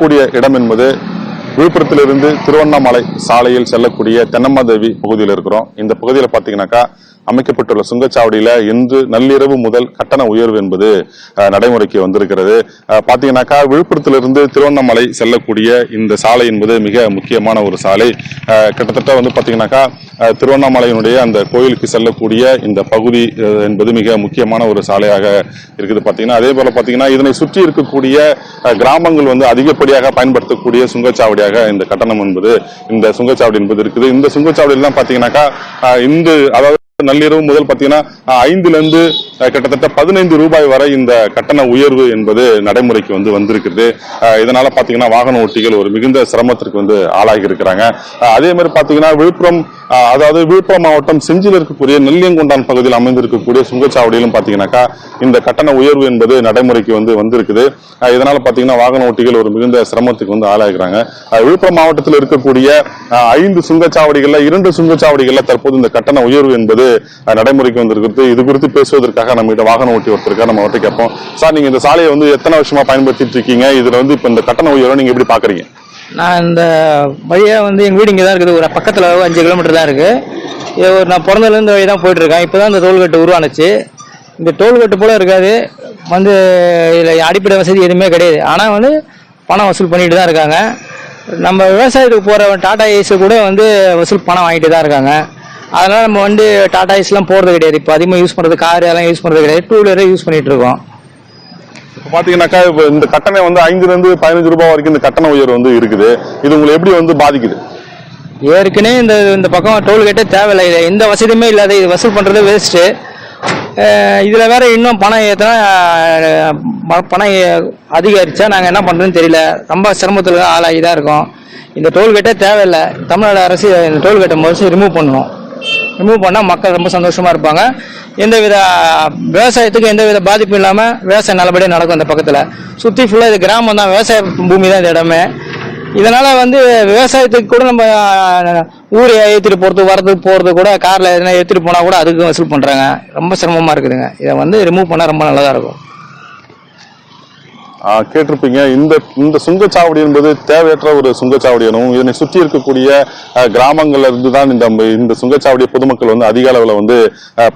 கூடிய இடம் என்பது விழுப்புரத்திலிருந்து திருவண்ணாமலை சாலையில் செல்லக்கூடிய தென்னம்மாதேவி பகுதியில் இருக்கிறோம். இந்த பகுதியில் பார்த்தீங்கன்னாக்கா அமைக்கப்பட்டுள்ள சுங்கச்சாவடியில் இன்று நள்ளிரவு முதல் கட்டண உயர்வு என்பது நடைமுறைக்கு வந்திருக்கிறது. பார்த்தீங்கன்னாக்கா விழுப்புரத்திலிருந்து திருவண்ணாமலை செல்லக்கூடிய இந்த சாலை என்பது மிக முக்கியமான ஒரு சாலை. கிட்டத்தட்ட வந்து பார்த்தீங்கன்னாக்கா திருவண்ணாமலையினுடைய அந்த கோயிலுக்கு செல்லக்கூடிய இந்த பகுதி என்பது மிக முக்கியமான ஒரு சாலையாக இருக்குது பார்த்தீங்கன்னா அதே போல் பார்த்தீங்கன்னா இதனை சுற்றி இருக்கக்கூடிய கிராமங்கள் வந்து அதிகப்படியாக பயன்படுத்தக்கூடிய சுங்கச்சாவடியாக இந்த கட்டணம் என்பது இந்த சுங்கச்சாவடி என்பது இருக்குது. இந்த சுங்கச்சாவடியில் தான் பார்த்தீங்கன்னாக்கா இந்து அதாவது நள்ளிரவு முதல் பார்த்தீங்கன்னா அஹ், ஐந்துல இருந்து கிட்டத்தட்ட பதினைந்து ரூபாய் வரை இந்த கட்டண உயர்வு என்பது நடைமுறைக்கு வந்து வந்திருக்குது. இதனால பார்த்தீங்கன்னா வாகன ஓட்டிகள் ஒரு மிகுந்த சிரமத்திற்கு வந்து ஆளாகி இருக்கிறாங்க. அதே மாதிரி பார்த்தீங்கன்னா விழுப்புரம் அதாவது விழுப்புரம் மாவட்டம் செஞ்சில் இருக்கக்கூடிய நெல்லியங்குண்டான் பகுதியில் அமைந்திருக்கக்கூடிய சுங்கச்சாவடியிலும் பார்த்தீங்கன்னாக்கா இந்த கட்டண உயர்வு என்பது நடைமுறைக்கு வந்து வந்திருக்குது. இதனால பார்த்தீங்கன்னா வாகன ஓட்டிகள் ஒரு மிகுந்த சிரமத்துக்கு வந்து ஆளாகிறாங்க. விழுப்புரம் மாவட்டத்தில் இருக்கக்கூடிய ஐந்து சுங்கச்சாவடிகள்ல இரண்டு சுங்கச்சாவடிகள்ல தற்போது இந்த கட்டண உயர்வு என்பது நடைமுறைக்கு வந்திருக்கிறது. இது குறித்து பேசுவதற்காக நம்ம கிட்ட வாகன ஓட்டி ஒருத்தருக்காக நம்ம அவர்கிட்ட கேட்போம். சார் நீங்க இந்த சாலையை வந்து எத்தனை வருஷமா பயன்படுத்திட்டு இருக்கீங்க? இதுல வந்து இப்ப இந்த கட்டண உயர்வை நீங்க எப்படி பாக்குறீங்க? நான் இந்த வழியாக வந்து எங்கள் வீடு இங்கே தான் இருக்குது. ஒரு பக்கத்தில் அஞ்சு கிலோமீட்டர் தான் இருக்குது இது ஒரு நான் பிறந்ததுலேருந்து வழி தான் போயிட்டுருக்கேன். இப்போ தான் இந்த டோல்கேட்டு உருவானுச்சு. இந்த டோல்கேட்டு போல இருக்காது. வந்து இதில் அடிப்படை வசதி எதுவுமே கிடையாது. ஆனால் வந்து பணம் வசூல் பண்ணிட்டு தான் இருக்காங்க. நம்ம விவசாயத்துக்கு போகிற டாடா ஏஸு கூட வந்து வசூல் பணம் வாங்கிட்டு தான் இருக்காங்க. அதனால் நம்ம வந்து டாடா ஏஸ்லாம் போகிறது கிடையாது. இப்போ அதிகமாக யூஸ் பண்ணுறது கார் எல்லாம் யூஸ் பண்ணுறது கிடையாது. டூ வீலரே யூஸ் பண்ணிட்டு இருக்கோம். இப்ப பாத்தீங்கன்னாக்கா இப்ப இந்த கட்டணம் வந்து ஐந்துல இருந்து பதினஞ்சு ரூபாய் வரைக்கும் இந்த கட்டண உயர்வு வந்து இருக்குது. இது உங்களை எப்படி வந்து பாதிக்குது? ஏற்கனவே இந்த இந்த பக்கம் டோல்கேட்டே தேவையில்லை. எந்த வசதியுமே இல்லாத இது வசூல் பண்ணுறது வேஸ்ட்டு இதில் வேற இன்னும் பணம் ஏற்றினா பணம் அதிகரிச்சா நாங்கள் என்ன பண்ணுறதுன்னு தெரியல. ரொம்ப சிரமத்தில் ஆளாகி தான் இருக்கோம். இந்த டோல்கேட்டே தேவையில்லை. தமிழ்நாடு அரசு இந்த டோல்கேட்டை முதல்ல ரிமூவ் பண்ணுவோம் ரிமூவ் பண்ணால் மக்கள் ரொம்ப சந்தோஷமாக இருப்பாங்க. எந்தவித விவசாயத்துக்கு எந்தவித பாதிப்பும் இல்லாமல் விவசாயம் நல்லபடியாக நடக்கும் இந்த பக்கத்தில். சுற்றி ஃபுல்லாக இது கிராமம் தான் விவசாய பூமி தான் இந்த இடமே. இதனால் வந்து விவசாயத்துக்கு கூட நம்ம அஹ், ஊரை ஏற்றிட்டு போகிறது வரதுக்கு போகிறது கூட காரில் எதனா ஏற்றிட்டு போனால் கூட அதுக்கும் வசூல் பண்ணுறாங்க ரொம்ப சிரமமாக இருக்குதுங்க. இதை வந்து ரிமூவ் பண்ணால் ரொம்ப நல்லதாக இருக்கும். கேட்டிருப்பீங்க. இந்த இந்த சுங்கச்சாவடி என்பது தேவையற்ற ஒரு சுங்கச்சாவடி எனவும் இதனை சுற்றி இருக்கக்கூடிய கிராமங்கள்ல இருந்து தான் இந்த இந்த சுங்கச்சாவடியை பொதுமக்கள் வந்து அதிக அளவில் வந்து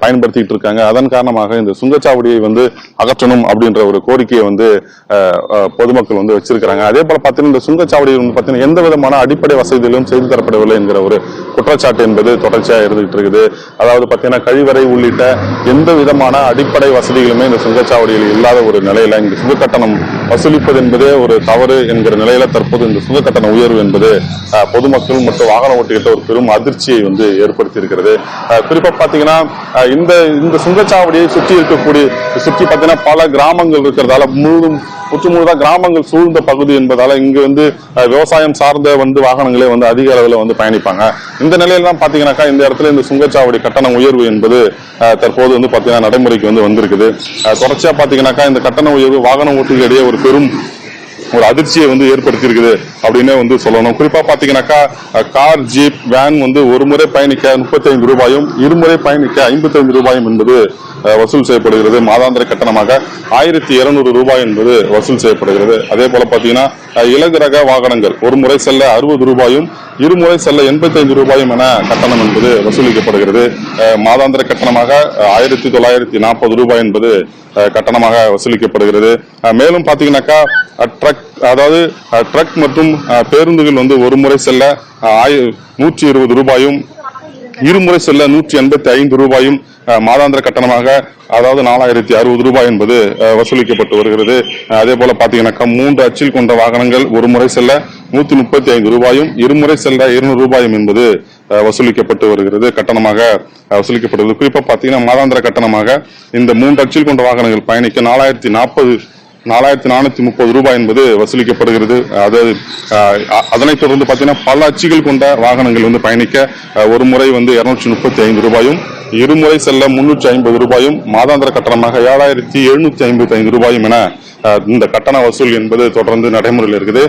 பயன்படுத்திட்டு இருக்காங்க. அதன் காரணமாக இந்த சுங்கச்சாவடியை வந்து அகற்றணும் அப்படின்ற ஒரு கோரிக்கையை வந்து ஆஹ், பொதுமக்கள் வந்து வச்சிருக்கிறாங்க. அதே போல பார்த்தீங்கன்னா இந்த சுங்கச்சாவடி வந்து பார்த்தீங்கன்னா எந்த விதமான அடிப்படை வசதிகளும் செய்து தரப்படவில்லை என்கிற ஒரு குற்றச்சாட்டு என்பது தொடர்ச்சியாக இருந்துகிட்டு இருக்குது. அதாவது பார்த்தீங்கன்னா கழிவறை உள்ளிட்ட எந்த விதமான அடிப்படை வசதிகளுமே இந்த சுங்கச்சாவடியில் இல்லாத ஒரு நிலையில இந்த சுங்க கட்டணம் வசூலிப்பது என்பதே ஒரு தவறு என்கிற நிலையில தற்போது இந்த சுங்க கட்டண உயர்வு என்பது பொதுமக்கள் மற்றும் வாகன ஓட்டிகிட்ட ஒரு பெரும் அதிர்ச்சியை வந்து ஏற்படுத்தி இருக்கிறது குறிப்பா பாத்தீங்கன்னா இந்த இந்த சுங்கச்சாவடியை சுற்றி இருக்கக்கூடிய சுற்றி பாத்தீங்கன்னா பல கிராமங்கள் இருக்கிறதால முழுதும் முற்று முழுதா கிராமங்கள் சூழ்ந்த பகுதி என்பதால இங்கு வந்து விவசாயம் சார்ந்த வந்து வாகனங்களே வந்து அதிக அளவில் வந்து பயணிப்பாங்க. இந்த நிலையில தான் பாத்தீங்கன்னாக்கா இந்த இடத்துல இந்த சுங்கச்சாவடி கட்டண உயர்வு என்பது தற்போது வந்து பாத்தீங்கன்னா நடைமுறைக்கு வந்து வந்திருக்குது. தொடர்ச்சியா பாத்தீங்கன்னாக்கா இந்த கட்டண உயர்வு வாகன ஓட்டிகளிடையே ஒரு பெரும் ஒரு அதிர்ச்சியை வந்து ஏற்படுத்தி இருக்குது அப்படின்னு வந்து சொல்லணும். குறிப்பா பாத்தீங்கன்னாக்கா கார் ஜீப் வேன் வந்து ஒரு முறை பயணிக்க முப்பத்தைந்து ரூபாயும் இருமுறை பயணிக்க ஐம்பத்தைந்து ரூபாயும் என்பது வசூல் செய்யப்படுகிறது. மாதாந்திர கட்டணமாக ஆயிரத்தி இருநூறு ரூபாய் என்பது வசூல் செய்யப்படுகிறது. அதே போல பாத்தீங்கன்னா அஹ், இலகு ரக வாகனங்கள் ஒரு முறை செல்ல அறுபது ரூபாயும் இருமுறை செல்ல எண்பத்தைந்து ரூபாயும் என கட்டணம் என்பது வசூலிக்கப்படுகிறது. மாதாந்திர கட்டணமாக ஆயிரத்தி தொள்ளாயிரத்தி நாற்பது ரூபாய் என்பது கட்டணமாக வசூலிக்கப்படுகிறது. மேலும் பாத்தீங்கன்னாக்கா ட்ரக் அதாவது ட்ரக் மற்றும் பேருந்துகள் வந்து ஒரு முறை செல்ல ஆயி- நூற்றி இருபது ரூபாயும் இருமுறை செல்ல நூற்றி எண்பத்தி ஐந்து ரூபாயும் மாதாந்திர கட்டணமாக அதாவது நாலாயிரத்தி அறுபது ரூபாய் என்பது வசூலிக்கப்பட்டு வருகிறது. அதே போல பாத்தீங்கன்னாக்கா மூன்று அச்சில் கொண்ட வாகனங்கள் ஒரு முறை செல்ல நூத்தி முப்பத்தி ஐந்து ரூபாயும் இருமுறை செல்ல இருநூறு ரூபாயும் என்பது அஹ், வசூலிக்கப்பட்டு வருகிறது. கட்டணமாக வசூலிக்கப்படுகிறது. குறிப்பா பாத்தீங்கன்னா மாதாந்திர கட்டணமாக இந்த மூன்று அச்சில் கொண்ட வாகனங்கள் பயணிக்க நாலாயிரத்தி நாற்பது நாலாயிரத்தி நானூத்தி முப்பது ரூபாய் என்பது வசூலிக்கப்படுகிறது. அதாவது அதனைத் தொடர்ந்து பார்த்தீங்கன்னா பல அச்சுகள் கொண்ட வாகனங்கள் வந்து பயணிக்க ஒரு முறை வந்து இருநூற்றி முப்பத்தி ஐந்து ரூபாயும் இருமுறை செல்ல முன்னூற்றி ஐம்பது ரூபாயும் மாதாந்திர கட்டணமாக ஏழாயிரத்தி எழுநூத்தி ஐம்பத்தி ஐந்து ரூபாயும் என இந்த கட்டண வசூல் என்பது தொடர்ந்து நடைமுறையில் இருக்குது.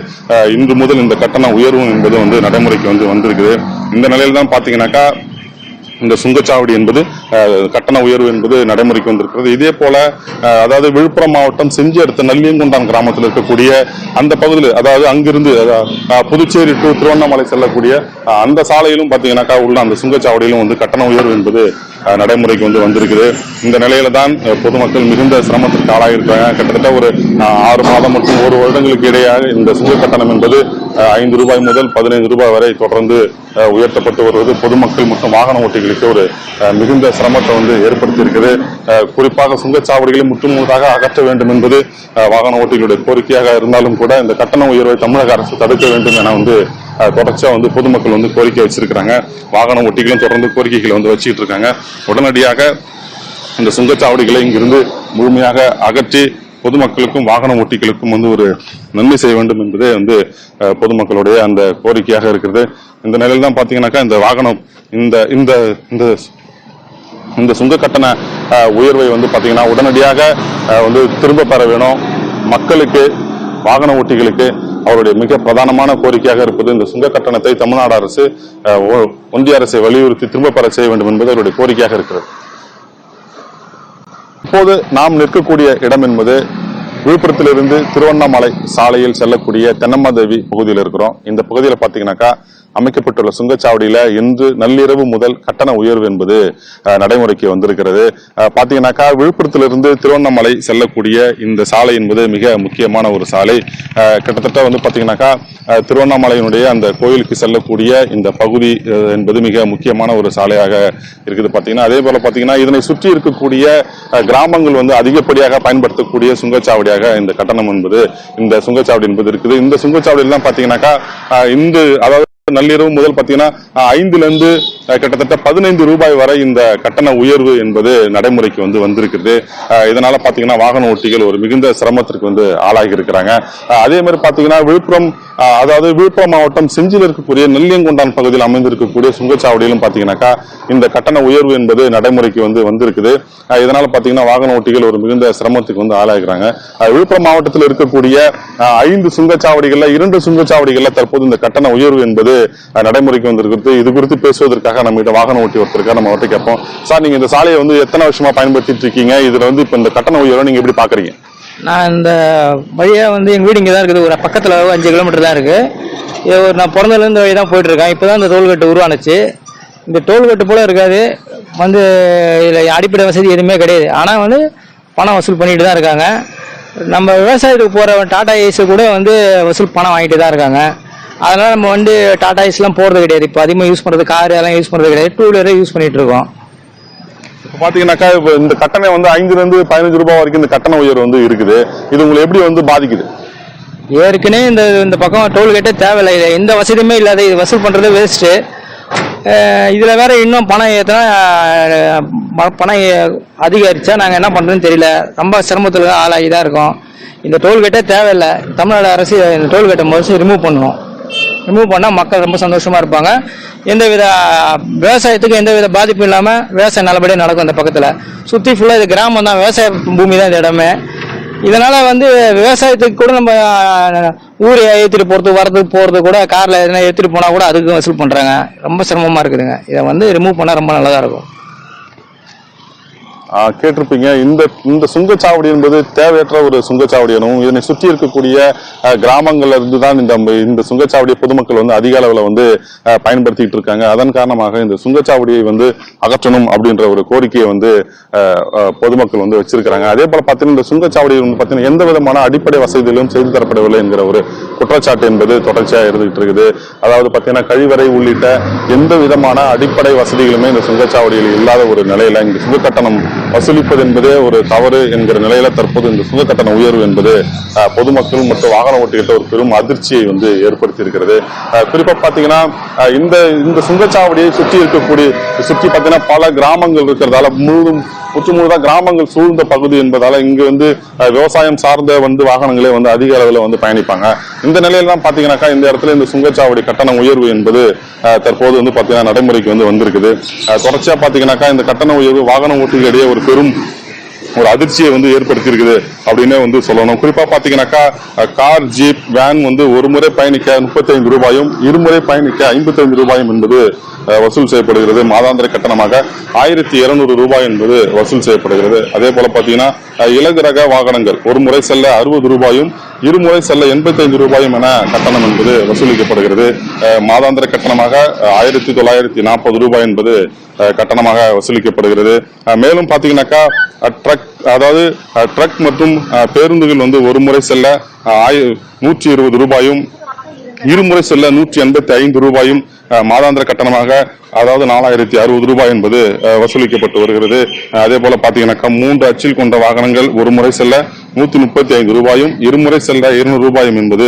இன்று முதல் இந்த கட்டண உயர்வு என்பது வந்து நடைமுறைக்கு வந்து வந்திருக்குது. இந்த நிலையில் தான் பாத்தீங்கன்னாக்கா இந்த சுங்கச்சாவடி என்பது கட்டண உயர்வு என்பது நடைமுறைக்கு வந்திருக்கிறது. இதே போல அதாவது விழுப்புரம் மாவட்டம் செஞ்சி அடுத்த நல்லியங்குண்டான் கிராமத்தில் இருக்கக்கூடிய அந்த பகுதியில் அதாவது அங்கிருந்து புதுச்சேரி டு திருவண்ணாமலை செல்லக்கூடிய அந்த சாலையிலும் பார்த்தீங்கன்னாக்கா உள்ள அந்த சுங்கச்சாவடியிலும் வந்து கட்டண உயர்வு என்பது நடைமுறைக்கு வந்து வந்திருக்குது. இந்த நிலையில தான் பொதுமக்கள் மிகுந்த சிரமத்திற்கு ஆளாகியிருக்காங்க கிட்டத்தட்ட ஒரு ஆறு மாதம் மற்றும் ஒரு வருடங்களுக்கு இடையாக இந்த சுங்க கட்டணம் என்பது ஐந்து ரூபாய் முதல் பதினைந்து ரூபாய் வரை தொடர்ந்து உயர்த்தப்பட்டு வருவது. பொதுமக்கள் மற்றும் வாகன ஓட்டிகளுக்கு ஒரு மிகுந்த சிரமத்தை வந்து ஏற்படுத்தி இருக்குது குறிப்பாக சுங்கச்சாவடிகளை முற்றுமுழுதாக அகற்ற வேண்டும் என்பது வாகன ஓட்டிகளுடைய கோரிக்கையாக இருந்தாலும் கூட இந்த கட்டண உயர்வை தமிழக அரசு தடுக்க வேண்டும் என வந்து தொடர்ச்சியாக வந்து பொதுமக்கள் வந்து கோரிக்கை வச்சிருக்கிறாங்க. வாகன ஓட்டிகளும் தொடர்ந்து கோரிக்கைகளை வந்து வச்சுக்கிட்டு இருக்காங்க. உடனடியாக இந்த சுங்கச்சாவடிகளை இங்கிருந்து முழுமையாக அகற்றி பொதுமக்களுக்கும் வாகன ஓட்டிகளுக்கும் வந்து ஒரு நன்மை செய்ய வேண்டும் என்பதே வந்து பொதுமக்களுடைய அந்த கோரிக்கையாக இருக்கிறது. இந்த நிலையில் தான் பார்த்தீங்கன்னாக்கா இந்த வாகனம் இந்த இந்த இந்த இந்த சுங்க கட்டண உயர்வை வந்து பார்த்தீங்கன்னா உடனடியாக வந்து திரும்ப பெற வேணும். மக்களுக்கு வாகன ஓட்டிகளுக்கு அவருடைய மிக பிரதானமான கோரிக்கையாக இருப்பது இந்த சுங்க கட்டணத்தை தமிழ்நாடு அரசு ஒன்றிய அரசை வலியுறுத்தி திரும்ப பெற செய்ய வேண்டும் என்பது அவருடைய கோரிக்கையாக இருக்கிறது. தற்போது நாம் நிற்கக்கூடிய இடம் என்பது விழுப்புரத்திலிருந்து திருவண்ணாமலை சாலையில் செல்லக்கூடிய தென்னம்மாதேவி பகுதியில் இருக்கிறோம். இந்த பகுதியில் பார்த்தீங்கன்னாக்கா அமைக்கப்பட்டுள்ள சுங்கச்சாவடியில இன்று நள்ளிரவு முதல் கட்டண உயர்வு என்பது நடைமுறைக்கு வந்திருக்கிறது. அஹ், பார்த்தீங்கன்னாக்கா விழுப்புரத்திலிருந்து திருவண்ணாமலை செல்லக்கூடிய இந்த சாலை என்பது மிக முக்கியமான ஒரு சாலை. கிட்டத்தட்ட வந்து பார்த்தீங்கன்னாக்கா திருவண்ணாமலையினுடைய அந்த கோயிலுக்கு செல்லக்கூடிய இந்த பகுதி என்பது மிக முக்கியமான ஒரு சாலையாக இருக்குது பார்த்தீங்கன்னா அதே போல பார்த்தீங்கன்னா இதனை சுற்றி இருக்கக்கூடிய கிராமங்கள் வந்து அதிகப்படியாக பயன்படுத்தக்கூடிய சுங்கச்சாவடியாக இந்த கட்டணம் என்பது இந்த சுங்கச்சாவடி என்பது இருக்குது. இந்த சுங்கச்சாவடியில் தான் பார்த்தீங்கன்னாக்கா இந்து அதாவது நள்ளிரவு முதல் பார்த்தீங்கன்னா ஐந்துல இருந்து கிட்டத்தட்ட பதினைந்து ரூபாய் வரை இந்த கட்டண உயர்வு என்பது நடைமுறைக்கு வந்து வந்திருக்குது. இதனால பார்த்தீங்கன்னா வாகன ஓட்டிகள் ஒரு மிகுந்த சிரமத்திற்கு வந்து ஆளாகி இருக்கிறாங்க. அதே மாதிரி பார்த்தீங்கன்னா விழுப்புரம் அதாவது விழுப்புரம் மாவட்டம் செஞ்சில் இருக்கக்கூடிய நெல்லியங்குண்டான் பகுதியில் அமைந்திருக்கக்கூடிய சுங்கச்சாவடியிலும் பார்த்தீங்கன்னாக்கா இந்த கட்டண உயர்வு என்பது நடைமுறைக்கு வந்து வந்திருக்குது. இதனால பார்த்தீங்கன்னா வாகன ஓட்டிகள் ஒரு மிகுந்த சிரமத்துக்கு வந்து ஆளாகிறாங்க. விழுப்புரம் மாவட்டத்தில் இருக்கக்கூடிய ஐந்து சுங்கச்சாவடிகள்ல இரண்டு சுங்கச்சாவடிகள்ல தற்போது இந்த கட்டண உயர்வு என்பது வந்து நடைமுறைக்கு வந்திருக்கிறது. இது குறித்து பேசுவதற்காக நம்ம கிட்ட வாகன ஓட்டி ஒருத்தருக்காக நம்ம அவர்கிட்ட கேட்போம். சார் நீங்க இந்த சாலையை வந்து எத்தனை வருஷமா பயன்படுத்திட்டு இருக்கீங்க? இதுல வந்து இப்ப இந்த கட்டண உயர்வை நீங்க எப்படி பாக்குறீங்க? நான் இந்த வழியாக வந்து எங்கள் வீடு இங்கே தான் இருக்குது. ஒரு பக்கத்தில் அஞ்சு கிலோமீட்டர் தான் இருக்குது ஒரு நான் பிறந்ததுலேருந்து வழி தான் போயிட்டுருக்கேன். இப்போ தான் இந்த டோல்கேட்டு உருவானுச்சு. இந்த டோல்கேட்டு போல இருக்காது. வந்து இதில் அடிப்படை வசதி எதுவுமே கிடையாது. ஆனால் வந்து பணம் வசூல் பண்ணிட்டு தான் இருக்காங்க. நம்ம விவசாயத்துக்கு போகிற டாடா ஏஸு கூட வந்து வசூல் பணம் வாங்கிட்டு தான் இருக்காங்க. அதனால் நம்ம வந்து டாடா ஏஸ்லாம் போகிறது கிடையாது. இப்போ அதிகமாக யூஸ் பண்ணுறது கார் எல்லாம் யூஸ் பண்ணுறது கிடையாது. டூ வீலரே யூஸ் பண்ணிட்டு இருக்கோம். பாத்தீங்கன்னாக்கா இப்ப இந்த கட்டணம் வந்து ஐந்துல இருந்து பதினஞ்சு ரூபாய் வரைக்கும் இந்த கட்டண உயர்வு வந்து இருக்குது. இது உங்களை எப்படி வந்து பாதிக்குது? ஏற்கனவே இந்த இந்த பக்கம் டோல்கேட்டே தேவையில்லை. இது எந்த வசதியுமே இல்லாத இது வசூல் பண்ணுறது வேஸ்ட்டு இதில் வேற இன்னும் பணம் ஏற்றினா பணம் அதிகரிச்சா நாங்கள் என்ன பண்ணுறதுன்னு தெரியல. ரொம்ப சிரமத்தில் ஆளாகி தான் இருக்கோம். இந்த டோல்கேட்டே தேவையில்லை. தமிழ்நாடு அரசு இந்த டோல்கேட்டை முதல்ல ரிமூவ் பண்ணணும் ரிமூவ் பண்ணால் மக்கள் ரொம்ப சந்தோஷமாக இருப்பாங்க. எந்தவித விவசாயத்துக்கு எந்தவித பாதிப்பும் இல்லாமல் விவசாயம் நல்லபடியாக நடக்கும் இந்த பக்கத்தில். சுற்றி ஃபுல்லாக இது கிராமம் தான் விவசாய பூமி தான் இந்த இடமே. இதனால் வந்து விவசாயத்துக்கு கூட நம்ம அஹ், ஊர் ஏற்றிட்டு போகிறது வரதுக்கு போகிறது கூட காரில் எதனா ஏற்றிட்டு போனால் கூட அதுக்கும் வசூல் பண்ணுறாங்க ரொம்ப சிரமமாக இருக்குதுங்க. இதை வந்து ரிமூவ் பண்ணால் ரொம்ப நல்லதாக இருக்கும். கேட்டிருப்பீங்க. இந்த இந்த சுங்கச்சாவடி என்பது தேவையற்ற ஒரு சுங்கச்சாவடி எனவும் இதனை சுற்றி இருக்கக்கூடிய கிராமங்கள்ல இருந்து தான் இந்த இந்த சுங்கச்சாவடியை பொதுமக்கள் வந்து அதிக அளவில் வந்து பயன்படுத்திட்டு இருக்காங்க. அதன் காரணமாக இந்த சுங்கச்சாவடியை வந்து அகற்றணும் அப்படின்ற ஒரு கோரிக்கையை வந்து பொதுமக்கள் வந்து வச்சிருக்கிறாங்க. அதே போல பார்த்தீங்கன்னா இந்த சுங்கச்சாவடி வந்து பார்த்தீங்கன்னா எந்த விதமான அடிப்படை வசதிகளும் செய்து தரப்படவில்லை என்கிற ஒரு குற்றச்சாட்டு என்பது தொடர்ச்சியாக இருந்துகிட்டு இருக்குது. அதாவது பார்த்தீங்கன்னா கழிவறை உள்ளிட்ட எந்த விதமான அடிப்படை வசதிகளுமே இந்த சுங்கச்சாவடியில் இல்லாத ஒரு நிலையில இங்கே சுங்க கட்டணம் வசூலிப்பது என்பதே ஒரு தவறு என்கிற நிலையில தற்போது இந்த சுங்க கட்டண உயர்வு என்பது பொதுமக்கள் மற்றும் வாகன ஓட்டிகிட்ட ஒரு பெரும் அதிர்ச்சியை வந்து ஏற்படுத்தி இருக்கிறது குறிப்பா பாத்தீங்கன்னா இந்த இந்த சுங்கச்சாவடியை சுற்றி இருக்கக்கூடிய சுற்றி பாத்தீங்கன்னா பல கிராமங்கள் இருக்கிறதால முழுவதும் முற்றுமுழுதா கிராமங்கள் சூழ்ந்த பகுதி என்பதால இங்க வந்து விவசாயம் சார்ந்த வந்து வாகனங்களே வந்து அதிக அளவில் வந்து பயணிப்பாங்க. இந்த நிலையில தான் பாத்தீங்கன்னாக்கா இந்த இடத்துல இந்த சுங்கச்சாவடி கட்டண உயர்வு என்பது தற்போது வந்து பாத்தீங்கன்னா நடைமுறைக்கு வந்து வந்திருக்குது. தொடர்ச்சியா பாத்தீங்கன்னாக்கா இந்த கட்டண உயர்வு வாகன ஓட்டிகளிடையே ஒரு பெரும் ஒரு அதிர்ச்சியை வந்து ஏற்படுத்தி இருக்குது அப்படின்னு வந்து சொல்லணும். குறிப்பா பாத்தீங்கன்னாக்கா கார் ஜீப் வேன் வந்து ஒரு முறை பயணிக்க முப்பத்தைந்து ரூபாயும் இருமுறை பயணிக்க ஐம்பத்தைந்து ரூபாயும் என்பது வசூல் செய்யப்படுகிறது. மாதாந்திர கட்டணமாக ஆயிரத்தி இருநூறு ரூபாய் என்பது வசூல் செய்யப்படுகிறது. அதே போல பாத்தீங்கன்னா இலகு ரக வாகனங்கள் ஒரு முறை செல்ல அறுபது ரூபாயும் இருமுறை செல்ல எண்பத்தைந்து ரூபாயும் என கட்டணம் என்பது வசூலிக்கப்படுகிறது. மாதாந்திர கட்டணமாக ஆயிரத்தி தொள்ளாயிரத்தி நாற்பது ரூபாய் என்பது கட்டணமாக வசூலிக்கப்படுகிறது. மேலும் பாத்தீங்கன்னாக்கா ட்ரக் அதாவது ட்ரக் மற்றும் பேருந்துகள் வந்து ஒரு முறை செல்ல அஹ், நூற்றி இருபது ரூபாயும் இருமுறை செல்ல நூற்றி எண்பத்தி ஐந்து ரூபாயும் மாதாந்திர கட்டணமாக அதாவது நாலாயிரத்தி அறுபது ரூபாய் என்பது வசூலிக்கப்பட்டு வருகிறது. அதே போல பாத்தீங்கன்னாக்கா மூன்று அச்சில் கொண்ட வாகனங்கள் ஒரு முறை செல்ல நூத்தி முப்பத்தி ஐந்து ரூபாயும் இருமுறை செல்ல இருநூறு ரூபாயும் என்பது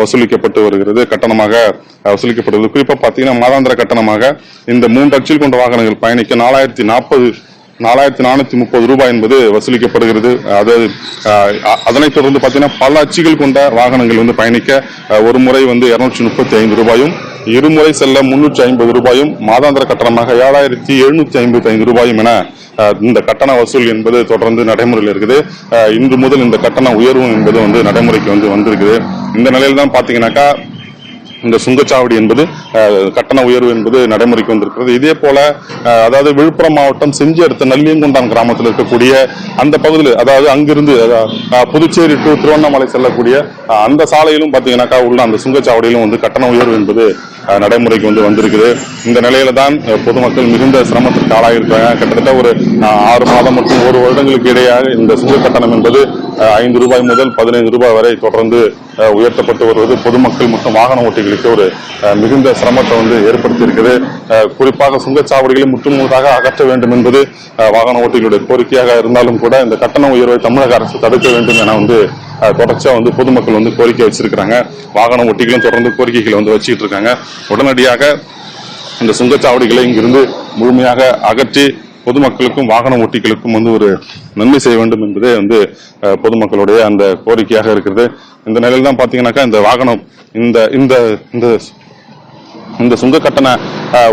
வசூலிக்கப்பட்டு வருகிறது. கட்டணமாக அஹ், வசூலிக்கப்படுகிறது. குறிப்பா பாத்தீங்கன்னா மாதாந்திர கட்டணமாக இந்த மூன்று அச்சில் கொண்ட வாகனங்கள் பயணிக்க நாலாயிரத்தி நாற்பது நாலாயிரத்தி நானூத்தி முப்பது ரூபாய் என்பது வசூலிக்கப்படுகிறது. அதாவது அதனைத் தொடர்ந்து பார்த்தீங்கன்னா பல அச்சுகள் கொண்ட வாகனங்கள் வந்து பயணிக்க ஒரு முறை வந்து இருநூற்றி முப்பத்தி ஐந்து ரூபாயும் இருமுறை செல்ல முன்னூற்றி ஐம்பது ரூபாயும் மாதாந்திர கட்டணமாக ஏழாயிரத்தி எழுநூற்றி ஐம்பத்தி ஐந்து ரூபாயும் என இந்த கட்டண வசூல் என்பது தொடர்ந்து நடைமுறையில் இருக்குது. இன்று முதல் இந்த கட்டண உயர்வு என்பது வந்து நடைமுறைக்கு வந்து வந்திருக்குது. இந்த நிலையில் தான் பார்த்தீங்கன்னாக்கா இந்த சுங்கச்சாவடி என்பது கட்டண உயர்வு என்பது நடைமுறைக்கு வந்திருக்கிறது. இதே போல அதாவது விழுப்புரம் மாவட்டம் செஞ்சி அடுத்த நல்லியங்குண்டான் கிராமத்தில் இருக்கக்கூடிய அந்த பகுதியில் அதாவது அங்கிருந்து புதுச்சேரி டு திருவண்ணாமலை செல்லக்கூடிய அந்த சாலையிலும் பார்த்தீங்கன்னாக்கா உள்ள அந்த சுங்கச்சாவடியிலும் வந்து கட்டண உயர்வு என்பது நடைமுறைக்கு வந்து வந்திருக்குது. இந்த நிலையில தான் பொதுமக்கள் மிகுந்த சிரமத்திற்கு ஆளாகியிருக்காங்க கிட்டத்தட்ட ஒரு ஆறு மாதம் மற்றும் ஒரு வருடங்களுக்கு இடையாக இந்த சுங்க கட்டணம் என்பது ஐந்து ரூபாய் முதல் பதினைந்து ரூபாய் வரை தொடர்ந்து உயர்த்தப்பட்டு வருவது பொதுமக்கள் மற்றும் வாகன ஓட்டிகளுக்கு ஒரு மிகுந்த சிரமத்தை வந்து ஏற்படுத்தி இருக்குது குறிப்பாக சுங்கச்சாவடிகளை முற்றுமுழுதாக அகற்ற வேண்டும் என்பது வாகன ஓட்டிகளுடைய கோரிக்கையாக இருந்தாலும் கூட இந்த கட்டண உயர்வை தமிழக அரசு தடுக்க வேண்டும் என வந்து தொடர்ச்சியாக வந்து பொதுமக்கள் வந்து கோரிக்கை வச்சிருக்கிறாங்க. வாகன ஓட்டிகளும் தொடர்ந்து கோரிக்கைகளை வந்து வச்சுட்டு இருக்காங்க. உடனடியாக இந்த சுங்கச்சாவடிகளை இங்கிருந்து முழுமையாக அகற்றி பொதுமக்களுக்கும் வாகன ஓட்டிகளுக்கும் வந்து ஒரு நன்மை செய்ய வேண்டும் என்பதே வந்து பொதுமக்களுடைய அந்த கோரிக்கையாக இருக்கிறது. இந்த நிலையில் தான் பார்த்தீங்கன்னாக்கா இந்த வாகனம் இந்த இந்த இந்த இந்த சுங்க கட்டண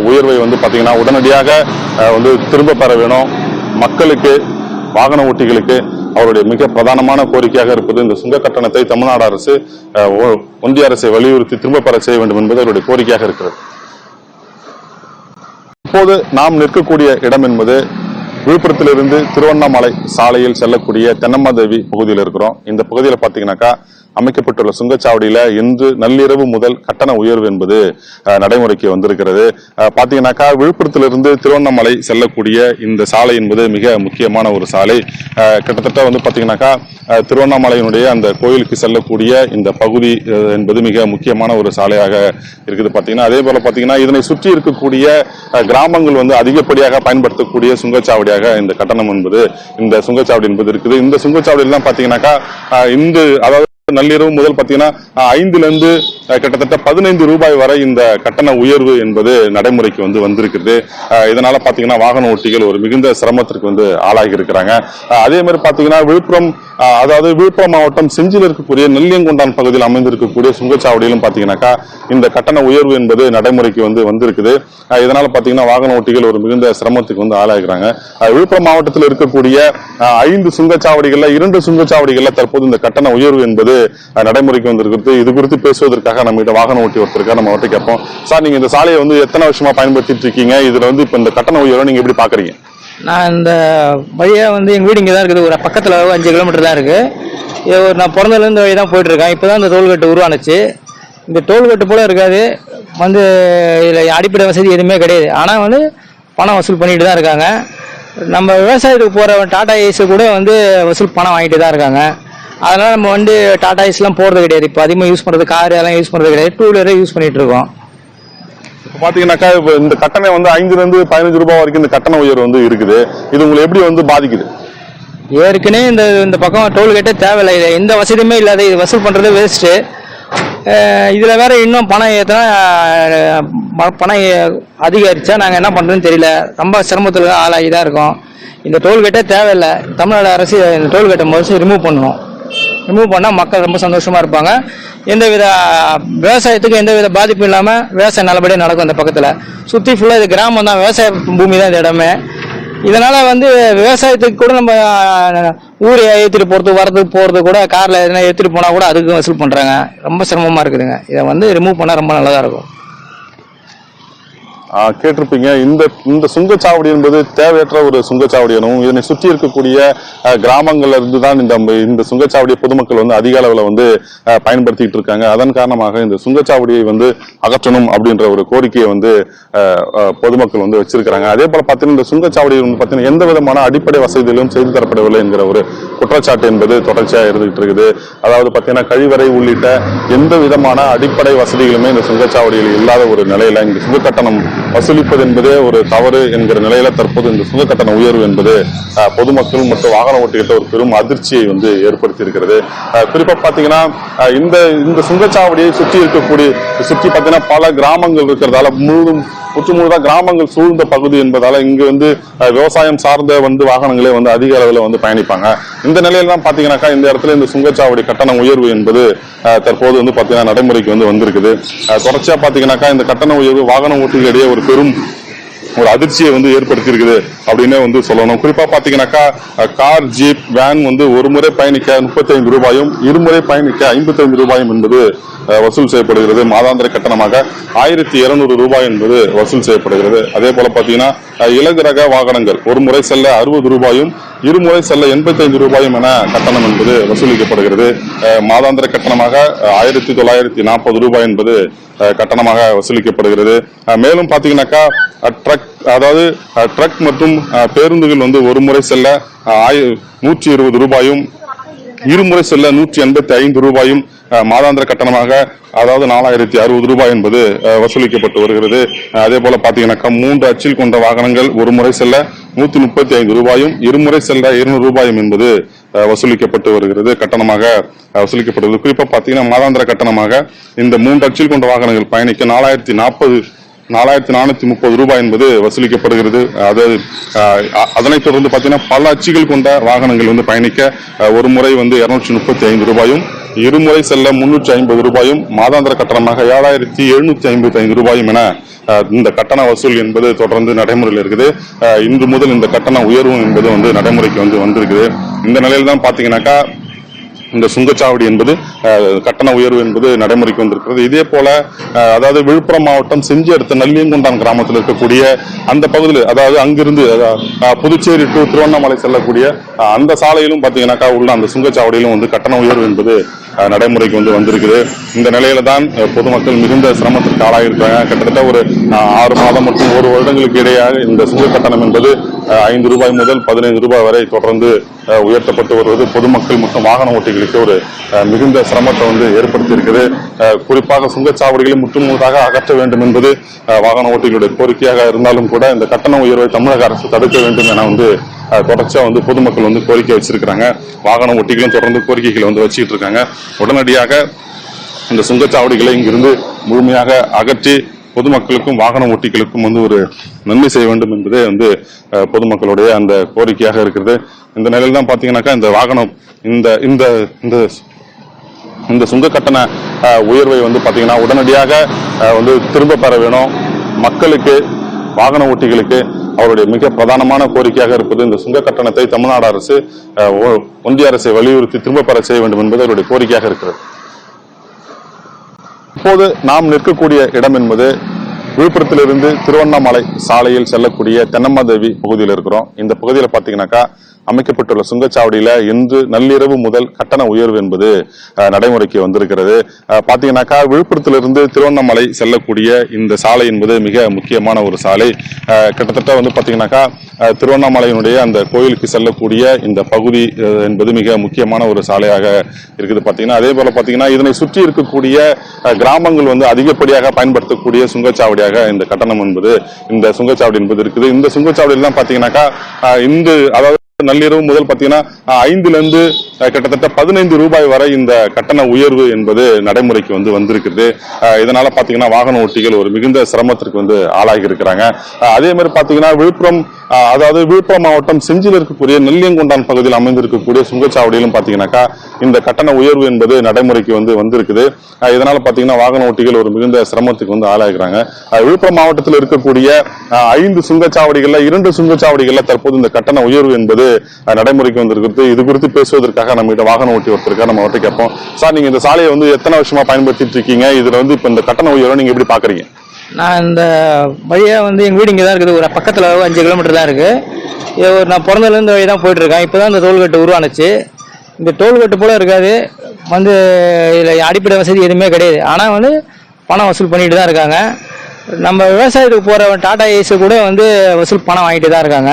உயர்வை வந்து பார்த்தீங்கன்னா உடனடியாக வந்து திரும்ப பெற வேணும். மக்களுக்கு வாகன ஓட்டிகளுக்கு அவருடைய மிக பிரதானமான கோரிக்கையாக இருப்பது இந்த சுங்க கட்டணத்தை தமிழ்நாடு அரசு ஒன்றிய அரசை வலியுறுத்தி திரும்ப பெற செய்ய வேண்டும் என்பது அவருடைய கோரிக்கையாக இருக்கிறது. இப்போது நாம் நிற்கக்கூடிய இடம் என்பது விழுப்புரத்திலிருந்து திருவண்ணாமலை சாலையில் செல்லக்கூடிய தென்னம்மாதேவி பகுதியில் இருக்கிறோம். இந்த பகுதியில் பார்த்தீங்கன்னாக்கா அமைக்கப்பட்டுள்ள சுங்கச்சாவடியில இன்று நள்ளிரவு முதல் கட்டண உயர்வு என்பது நடைமுறைக்கு வந்திருக்கிறது. அஹ், பாத்தீங்கன்னாக்கா விழுப்புரத்திலிருந்து திருவண்ணாமலை செல்லக்கூடிய இந்த சாலை என்பது மிக முக்கியமான ஒரு சாலை. கிட்டத்தட்ட வந்து பாத்தீங்கன்னாக்கா திருவண்ணாமலையினுடைய அந்த கோயிலுக்கு செல்லக்கூடிய இந்த பகுதி என்பது மிக முக்கியமான ஒரு சாலையாக இருக்குது பாத்தீங்கன்னா. அதே போல பாத்தீங்கன்னா இதனை சுற்றி இருக்கக்கூடிய கிராமங்கள் வந்து அதிகப்படியாக பயன்படுத்தக்கூடிய சுங்கச்சாவடியாக இந்த கட்டணம் என்பது இந்த சுங்கச்சாவடி என்பது இருக்குது. இந்த சுங்கச்சாவடியில் தான் பாத்தீங்கன்னாக்கா இந்து அதாவது நள்ளிரவு முதல் பாத்தீங்கன்னா ஐந்துல இருந்து கிட்டத்தட்ட பதினைந்து ரூபாய் வரை இந்த கட்டண உயர்வு என்பது நடைமுறைக்கு வந்து வந்திருக்குது. இதனால பாத்தீங்கன்னா வாகன ஓட்டிகள் ஒரு மிகுந்த சிரமத்திற்கு வந்து ஆளாகி இருக்கிறாங்க அதே மாதிரி பாத்தீங்கன்னா விழுப்புரம் அதாவது விழுப்புரம் மாவட்டம் செஞ்சில் இருக்கக்கூடிய நெல்லியங்குண்டான் பகுதியில் அமைந்திருக்கக்கூடிய சுங்கச்சாவடியிலும் பாத்தீங்கன்னாக்கா இந்த கட்டண உயர்வு என்பது நடைமுறைக்கு வந்து வந்திருக்குது. இதனால பாத்தீங்கன்னா வாகன ஓட்டிகள் ஒரு மிகுந்த சிரமத்துக்கு வந்து ஆளாகிறாங்க. விழுப்புரம் மாவட்டத்தில் இருக்கக்கூடிய ஐந்து சுங்கச்சாவடிகள்ல இரண்டு சுங்கச்சாவடிகள்ல தற்போது இந்த கட்டண உயர்வு என்பது வந்து நடைமுறைக்கு வந்திருக்கிறது. இது குறித்து பேசுவதற்காக நம்ம கிட்ட வாகன ஓட்டி ஒருத்தருக்காக நம்ம அவர்கிட்ட கேட்போம். சார் நீங்க இந்த சாலையை வந்து எத்தனை வருஷமா பயன்படுத்திட்டு இருக்கீங்க? இதுல வந்து இப்ப இந்த கட்டண உயர்வை நீங்க எப்படி பாக்குறீங்க? நான் இந்த வழியா வந்து எங்கள் வீடு இங்கே தான் இருக்குது. ஒரு பக்கத்தில் ஒரு அஞ்சு கிலோமீட்டர் தான் இருக்குது ஒரு நான் பிறந்ததுலேருந்து இந்த வழி தான் போயிட்டு இருக்கேன். இப்போ தான் இந்த டோல்கேட் உருவானுச்சு. இந்த டோல்கேட்டு போல இருக்காது. வந்து இதில் அடிப்படை வசதி எதுவுமே கிடையாது. ஆனால் வந்து பணம் வசூல் பண்ணிட்டு தான் இருக்காங்க. நம்ம விவசாயத்துக்கு போகிற டாடா ஏஸு கூட வந்து வசூல் பணம் வாங்கிட்டு தான் இருக்காங்க. அதனால் நம்ம வந்து டாடா ஏஸ்லாம் போகிறது கிடையாது. இப்போ அதிகமாக யூஸ் பண்ணுறது கார் எல்லாம் யூஸ் பண்ணுறது கிடையாது. டூ வீலரே யூஸ் பண்ணிட்டு இருக்கோம். பாத்தீங்கன்னாக்கா இப்ப இந்த கட்டணம் வந்து ஐந்துல இருந்து பதினஞ்சு ரூபாய் வரைக்கும் இந்த கட்டண உயர்வு வந்து இருக்குது. இது உங்களை எப்படி வந்து பாதிக்குது? ஏற்கனவே இந்த இந்த பக்கம் டோல்கேட்டே தேவையில்லை. இது எந்த வசதியுமே இல்லாத இது வசூல் பண்ணுறது வேஸ்ட்டு இதில் வேற இன்னும் பணம் ஏற்றினா பணம் அதிகரிச்சா நாங்கள் என்ன பண்ணுறதுன்னு தெரியல. ரொம்ப சிரமத்தில் ஆளாகி தான் இருக்கோம். இந்த டோல்கேட்டே தேவையில்லை. தமிழ்நாடு அரசு இந்த டோல்கேட்டை முதல்ல ரிமூவ் பண்ணணும். ரிமூவ் பண்ணால் மக்கள் ரொம்ப சந்தோஷமாக இருப்பாங்க. எந்தவித விவசாயத்துக்கு எந்தவித பாதிப்பும் இல்லாமல் விவசாயம் நல்லபடியாக நடக்கும் அந்த பக்கத்தில். சுற்றி ஃபுல்லாக இது கிராமம் தான் விவசாய பூமி தான் இந்த இடமே. இதனால் வந்து விவசாயத்துக்கு கூட நம்ம ஊரை ஏற்றிட்டு போகிறது வரதுக்கு போகிறது கூட காரில் எதனா ஏற்றிட்டு போனால் கூட அதுக்கும் வசூல் பண்ணுறாங்க ரொம்ப சிரமமாக இருக்குதுங்க. இதை வந்து ரிமூவ் பண்ணால் ரொம்ப நல்லதாக இருக்கும். கேட்டிருப்பீங்க. இந்த இந்த சுங்கச்சாவடி என்பது தேவையற்ற ஒரு சுங்கச்சாவடி எனவும் இதனை சுற்றி இருக்கக்கூடிய கிராமங்கள்ல இருந்து தான் இந்த இந்த சுங்கச்சாவடியை பொதுமக்கள் வந்து அதிக அளவுல வந்து அஹ், பயன்படுத்திட்டு இருக்காங்க. அதன் காரணமாக இந்த சுங்கச்சாவடியை வந்து அகற்றணும் அப்படின்ற ஒரு கோரிக்கையை வந்து பொதுமக்கள் வந்து வச்சிருக்கிறாங்க. அதே போல பார்த்தீங்கன்னா இந்த சுங்கச்சாவடி வந்து பார்த்தீங்கன்னா எந்த விதமான அடிப்படை வசதிகளும் செய்து தரப்படவில்லை என்கிற ஒரு குற்றச்சாட்டு என்பது தொடர்ச்சியா இருந்துகிட்டு இருக்குது. அதாவது பார்த்தீங்கன்னா கழிவறை உள்ளிட்ட எந்த விதமான அடிப்படை வசதிகளுமே இந்த சுங்கச்சாவடியில் இல்லாத ஒரு நிலையில இங்கு சுங்கக்கட்டணம் வசூலிப்பது என்பதே ஒரு தவறு என்கிற நிலையில தற்போது இந்த சுங்கக்கட்டண உயர்வு என்பது பொதுமக்கள் மற்றும் வாகன ஓட்டிகிட்ட ஒரு பெரும் அதிர்ச்சியை வந்து ஏற்படுத்தி இருக்கிறது குறிப்பா பாத்தீங்கன்னா இந்த இந்த சுங்கச்சாவடியை சுற்றி இருக்கக்கூடிய சுற்றி பாத்தீங்கன்னா பல கிராமங்கள் இருக்கிறதால முழுதும் முற்று முழுதா கிராமங்கள் சூழ்ந்த பகுதி என்பதால இங்கு வந்து விவசாயம் சார்ந்த வந்து வாகனங்களே வந்து அதிக அளவில் வந்து பயணிப்பாங்க. இந்த நிலையில தான் பாத்தீங்கன்னாக்கா இந்த இடத்துல இந்த சுங்கச்சாவடி கட்டண உயர்வு என்பது தற்போது வந்து பாத்தீங்கன்னா நடைமுறைக்கு வந்து வந்திருக்குது. தொடர்ச்சியா பாத்தீங்கன்னாக்கா இந்த கட்டண உயர்வு வாகன ஓட்டிகளிடையே ஒரு பெரும் ஒரு அதிர்ச்சியை வந்து ஏற்படுத்தி இருக்குது அப்படின்னு வந்து சொல்லணும். குறிப்பா பாத்தீங்கன்னாக்கா கார் ஜீப் வேன் வந்து ஒரு முறை பயணிக்க முப்பத்தைந்து ரூபாயும் இருமுறை பயணிக்க ஐம்பத்தி ரூபாயும் என்பது வசூல் செய்யப்படுகிறது. மாதாந்திர கட்டணமாக ஆயிரத்தி இருநூறு ரூபாய் என்பது வசூல் செய்யப்படுகிறது. அதே போல பாத்தீங்கன்னா இலகு ரக வாகனங்கள் ஒரு முறை செல்ல அறுபது ரூபாயும் இருமுறை செல்ல எண்பத்தி ரூபாயும் என கட்டணம் என்பது வசூலிக்கப்படுகிறது. மாதாந்திர கட்டணமாக ஆயிரத்தி தொள்ளாயிரத்தி நாற்பது ரூபாய் என்பது கட்டணமாக வசூலிக்கப்படுகிறது. மேலும் பாத்தீங்கன்னாக்கா ட்ரக் அதாவது ட்ரக் மற்றும் பேருந்துகள் வந்து ஒரு முறை செல்ல ஆய- நூற்றி இருபது ரூபாயும் இருமுறை செல்ல நூற்றி எண்பத்தி ஐந்து ரூபாயும் மாதாந்திர கட்டணமாக அதாவது நாலாயிரத்தி அறுபது ரூபாய் என்பது வசூலிக்கப்பட்டு வருகிறது. அதே போல பாத்தீங்கன்னாக்கா மூன்று அச்சில் கொண்ட வாகனங்கள் ஒரு முறை செல்ல நூத்தி முப்பத்தி ஐந்து ரூபாயும் இருமுறை செல்ல இருநூறு ரூபாயும் என்பது வசூலிக்கப்பட்டு வருகிறது. கட்டணமாக வசூலிக்கப்படுகிறது குறிப்பா பாத்தீங்கன்னா மாதாந்திர கட்டணமாக இந்த மூன்று அச்சில் கொண்ட வாகனங்கள் பயணிக்க நாலாயிரத்தி நாற்பது நாலாயிரத்தி நானூற்றி முப்பது ரூபாய் என்பது வசூலிக்கப்படுகிறது. அது அதனைத் தொடர்ந்து பார்த்தீங்கன்னா பல அச்சுகள் கொண்ட வாகனங்கள் வந்து பயணிக்க ஒரு முறை வந்து இரநூற்றி முப்பத்தி ஐந்து ரூபாயும் இருமுறை செல்ல முன்னூற்றி ஐம்பது ரூபாயும் மாதாந்திர கட்டணமாக ஏழாயிரத்தி எழுநூற்றி ஐம்பத்தி ஐந்து ரூபாயும் என இந்த கட்டண வசூல் என்பது தொடர்ந்து நடைமுறையில் இருக்குது. இன்று முதல் இந்த கட்டண உயர்வு என்பது வந்து நடைமுறைக்கு வந்து வந்திருக்குது. இந்த நிலையில் தான் பார்த்தீங்கன்னாக்கா இந்த சுங்கச்சாவடி என்பது கட்டண உயர்வு என்பது நடைமுறைக்கு வந்திருக்கிறது. இதே போல அதாவது விழுப்புரம் மாவட்டம் செஞ்சி அடுத்த நல்லியங்குண்டான் கிராமத்தில் இருக்கக்கூடிய அந்த பகுதியில் அதாவது அங்கிருந்து அதாவது, புதுச்சேரி டு திருவண்ணாமலை செல்லக்கூடிய அந்த சாலையிலும் பார்த்தீங்கன்னாக்கா உள்ள அந்த சுங்கச்சாவடியிலும் வந்து கட்டண உயர்வு என்பது நடைமுறைக்கு வந்து வந்திருக்குது. இந்த நிலையில தான் பொதுமக்கள் மிகுந்த சிரமத்திற்கு ஆளாகியிருக்காங்க கிட்டத்தட்ட ஒரு ஆறு மாதம் மற்றும் ஒரு வருடங்களுக்கு இடையாக இந்த சுங்க கட்டணம் என்பது ஐந்து ரூபாய் முதல் பதினைந்து ரூபாய் வரை தொடர்ந்து உயர்த்தப்பட்டு வருவது பொதுமக்கள் மற்றும் வாகன ஓட்டிகளுக்கு ஒரு மிகுந்த சிரமத்தை வந்து ஏற்படுத்தி இருக்குது குறிப்பாக சுங்கச்சாவடிகளை முற்றுமுழுதாக அகற்ற வேண்டும் என்பது வாகன ஓட்டிகளுடைய கோரிக்கையாக இருந்தாலும் கூட இந்த கட்டண உயர்வை தமிழக அரசு தடுக்க வேண்டும் என வந்து தொடர்ச்சியாக வந்து பொதுமக்கள் வந்து கோரிக்கை வச்சிருக்கிறாங்க. வாகன ஓட்டிகளும் தொடர்ந்து கோரிக்கைகளை வந்து வச்சுக்கிட்டு இருக்காங்க. உடனடியாக இந்த சுங்கச்சாவடிகளை இங்கிருந்து முழுமையாக அகற்றி பொதுமக்களுக்கும் வாகன ஓட்டிகளுக்கும் வந்து ஒரு நன்மை செய்ய வேண்டும் என்பதே வந்து பொதுமக்களுடைய அந்த கோரிக்கையாக இருக்கிறது. இந்த நிலையில் தான் பாத்தீங்கன்னாக்கா இந்த வாகனம் இந்த இந்த இந்த இந்த சுங்க கட்டண உயர்வை வந்து பார்த்தீங்கன்னா உடனடியாக வந்து திரும்ப பெற வேணும். மக்களுக்கு வாகன ஓட்டிகளுக்கு அவருடைய மிக பிரதானமான கோரிக்கையாக இருப்பது இந்த சுங்க கட்டணத்தை தமிழ்நாடு அரசு ஒன்றிய அரசை வலியுறுத்தி திரும்ப பெற செய்ய வேண்டும் என்பது அவருடைய கோரிக்கையாக இருக்கிறது. தற்போது நாம் நிற்கக்கூடிய இடம் என்பது விழுப்புரத்திலிருந்து திருவண்ணாமலை சாலையில் செல்லக்கூடிய தென்னம்மாதேவி பகுதியில் இருக்கிறோம். இந்த பகுதியில் பார்த்தீங்கன்னாக்கா அமைக்கப்பட்டுள்ள சுங்கச்சாவடியில இன்று நள்ளிரவு முதல் கட்டண உயர்வு என்பது நடைமுறைக்கு வந்திருக்கிறது. பார்த்தீங்கன்னாக்கா விழுப்புரத்திலிருந்து திருவண்ணாமலை செல்லக்கூடிய இந்த சாலை என்பது மிக முக்கியமான ஒரு சாலை. கிட்டத்தட்ட வந்து பாத்தீங்கன்னாக்கா திருவண்ணாமலையினுடைய அந்த கோயிலுக்கு செல்லக்கூடிய இந்த பகுதி என்பது மிக முக்கியமான ஒரு சாலையாக இருக்குது பாத்தீங்கன்னா. அதே போல பாத்தீங்கன்னா இதனை சுற்றி இருக்கக்கூடிய கிராமங்கள் வந்து அதிகப்படியாக பயன்படுத்தக்கூடிய சுங்கச்சாவடியாக இந்த கட்டணம் என்பது இந்த சுங்கச்சாவடி என்பது இருக்குது. இந்த சுங்கச்சாவடியில் தான் பாத்தீங்கன்னாக்கா இந்து அதாவது நள்ளிரவு முதல் பாத்தீங்கன்னா ஐந்துல இருந்து கிட்டத்தட்ட பதினைந்து ரூபாய் வரை இந்த கட்டண உயர்வு என்பது நடைமுறைக்கு வந்து வந்திருக்குது. இதனால பாத்தீங்கன்னா வாகன ஓட்டிகள் ஒரு மிகுந்த சிரமத்திற்கு வந்து ஆளாகி இருக்கிறாங்க அதே மாதிரி பாத்தீங்கன்னா விழுப்புரம் அதாவது விழுப்புரம் மாவட்டம் செஞ்சியில் இருக்கக்கூடிய நெல்லியங்குண்டான் பகுதியில் அமைந்திருக்கக்கூடிய சுங்கச்சாவடியிலும் பாத்தீங்கன்னாக்கா இந்த கட்டண உயர்வு என்பது நடைமுறைக்கு வந்து வந்திருக்குது. இதனால பாத்தீங்கன்னா வாகன ஓட்டிகள் ஒரு மிகுந்த சிரமத்துக்கு வந்து ஆளாகிறாங்க. விழுப்புரம் மாவட்டத்தில் இருக்கக்கூடிய ஆஹ் ஐந்து சுங்கச்சாவடிகள்ல இரண்டு சுங்கச்சாவடிகள்ல தற்போது இந்த கட்டண உயர்வு என்பது நடைமுறைக்கு வந்திருக்கிறது. இது குறித்து பேசுவதற்காக நம்ம கிட்ட வாகன ஓட்டி ஒருத்தருக்காக நம்ம அவர்கிட்ட கேட்போம். சார் நீங்க இந்த சாலையை வந்து எத்தனை வருஷமா பயன்படுத்திட்டு இருக்கீங்க? இதுல வந்து இப்போ இந்த கட்டண உயர்வை நீங்க எப்படி பாக்குறீங்க? நான் இந்த வழியாக வந்து எங்கள் வீடு இங்கே தான் இருக்குது. ஒரு பக்கத்தில் ஒரு அஞ்சு கிலோமீட்டர் தான் இருக்குது இது ஒரு நான் பிறந்ததுலேருந்து வழி தான் போயிட்டுருக்கேன் இப்போ தான் இந்த டோல்கேட்டு உருவானுச்சு. இந்த டோல்கேட்டு போல இருக்காது. வந்து இதில் அடிப்படை வசதி எதுவுமே கிடையாது. ஆனால் வந்து பணம் வசூல் பண்ணிட்டு தான் இருக்காங்க. நம்ம விவசாயத்துக்கு போகிற டாடா ஏஸு கூட வந்து வசூல் பணம் வாங்கிட்டு தான் இருக்காங்க.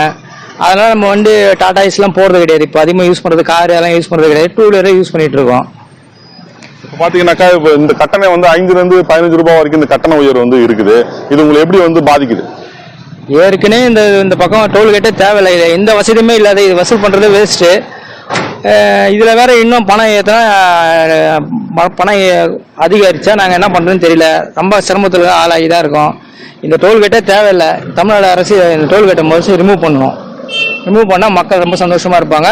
அதனால் நம்ம வந்து டாடா ஏஸ்லாம் போகிறது கிடையாது. இப்போ அதிகமாக யூஸ் பண்ணுறது கார் எல்லாம் யூஸ் பண்ணுறது கிடையாது. டூ வீலரே யூஸ் பண்ணிகிட்டு இருக்கோம். இப்போ பார்த்தீங்கன்னாக்கா இப்போ இந்த கட்டணம் வந்து ஐந்துலேருந்து பதினஞ்சு ரூபாய் வரைக்கும் இந்த கட்டண உயர்வு வந்து இருக்குது. இது உங்களை எப்படி வந்து பாதிக்குது? ஏற்கனவே இந்த இந்த பக்கம் டோல்கேட்டே தேவையில்லை. இது எந்த வசதியுமே இல்லாத இது வசூல் பண்ணுறது வேஸ்ட்டு இதில் வேற இன்னும் பணம் ஏற்றினா பணம் ஏ- அதிகரிச்சா நாங்கள் என்ன பண்ணுறதுன்னு தெரியல. ரொம்ப சிரமத்தில் ஆளாகி தான் இருக்கோம். இந்த டோல்கேட்டே தேவையில்லை. தமிழ்நாடு அரசு இந்த டோல்கேட்டை முதல்ல ரிமூவ் பண்ணணும் ரிமூவ் பண்ணால் மக்கள் ரொம்ப சந்தோஷமாக இருப்பாங்க.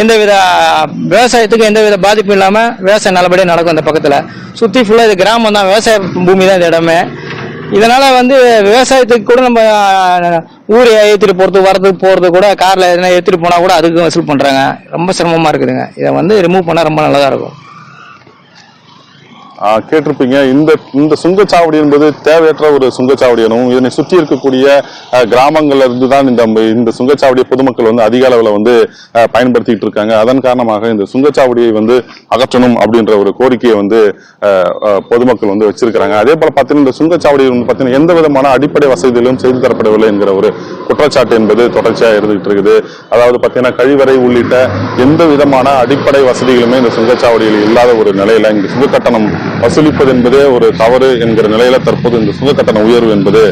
எந்தவித விவசாயத்துக்கு எந்தவித பாதிப்பும் இல்லாமல் விவசாயம் நல்லபடியாக நடக்கும் அந்த பக்கத்தில். சுற்றி ஃபுல்லாக இது கிராமம் தான் விவசாய பூமி தான் இந்த இடமே. இதனால் வந்து விவசாயத்துக்கு கூட நம்ம ஊரை ஏற்றிட்டு போகிறது வரதுக்கு போகிறது கூட காரில் எதனா ஏற்றிட்டு போனால் கூட அதுக்கும் வசூல் பண்ணுறாங்க ரொம்ப சிரமமாக இருக்குதுங்க. இதை வந்து ரிமூவ் பண்ணால் ரொம்ப நல்லதாக இருக்கும். கேட்டிருப்பீங்க. இந்த இந்த சுங்கச்சாவடி என்பது தேவையற்ற ஒரு சுங்கச்சாவடி எனவும் இதனை சுற்றி இருக்கக்கூடிய கிராமங்கள்ல இருந்து தான் இந்த இந்த சுங்கச்சாவடியை பொதுமக்கள் வந்து அதிக அளவில் வந்து பயன்படுத்திட்டு இருக்காங்க. அதன் காரணமாக இந்த சுங்கச்சாவடியை வந்து அகற்றணும் அப்படின்ற ஒரு கோரிக்கையை வந்து ஆஹ், பொதுமக்கள் வந்து வச்சிருக்கிறாங்க. அதே போல பார்த்தீங்கன்னா இந்த சுங்கச்சாவடி வந்து பார்த்தீங்கன்னா எந்த விதமான அடிப்படை வசதிகளும் செய்து தரப்படவில்லை என்கிற ஒரு குற்றச்சாட்டு என்பது தொடர்ச்சியாக இருந்துகிட்டு இருக்குது. அதாவது பார்த்தீங்கன்னா கழிவறை உள்ளிட்ட எந்த விதமான அடிப்படை வசதிகளுமே இந்த சுங்கச்சாவடியில் இல்லாத ஒரு நிலையில இங்கு சுங்கக்கட்டணம் வசூலிப்பது என்பதே ஒரு தவறு என்கிற நிலையில தற்போது இந்த சுங்கக்கட்டண உயர்வு என்பது